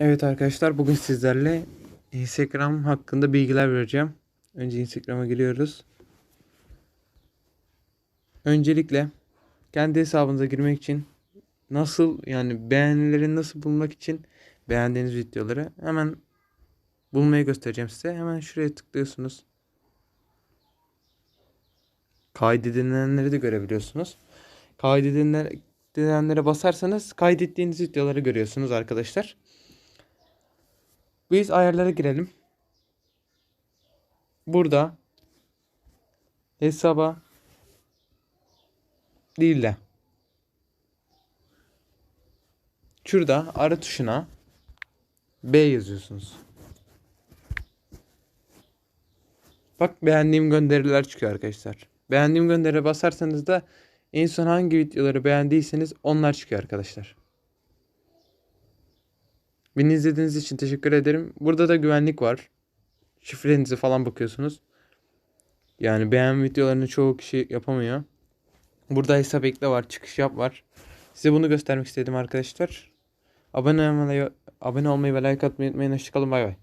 Evet arkadaşlar bugün sizlerle Instagram hakkında bilgiler vereceğim. Önce Instagram'a giriyoruz. Öncelikle kendi hesabınıza girmek için nasıl yani beğenileri nasıl bulmak için beğendiğiniz videoları hemen bulmayı göstereceğim size. Hemen şuraya tıklıyorsunuz. Kaydedilenleri de görebiliyorsunuz. Kaydedilenlere basarsanız kaydettiğiniz videoları görüyorsunuz arkadaşlar. Biz ayarlara girelim. Burada hesaba değil de şurada ara tuşuna B yazıyorsunuz. Bak beğendiğim gönderiler çıkıyor arkadaşlar. Beğendiğim gönderiye basarsanız da en son hangi videoları beğendiyseniz onlar çıkıyor arkadaşlar. Beni izlediğiniz için teşekkür ederim. Burada da güvenlik var. Şifrenizi falan bakıyorsunuz. Yani beğen videolarını çoğu kişi yapamıyor. Burada hesap ekle var, çıkış yap var. Size bunu göstermek istedim arkadaşlar. Abone olmayı, abone olmayı ve like atmayı unutmayın. Hoşçakalın bay bay.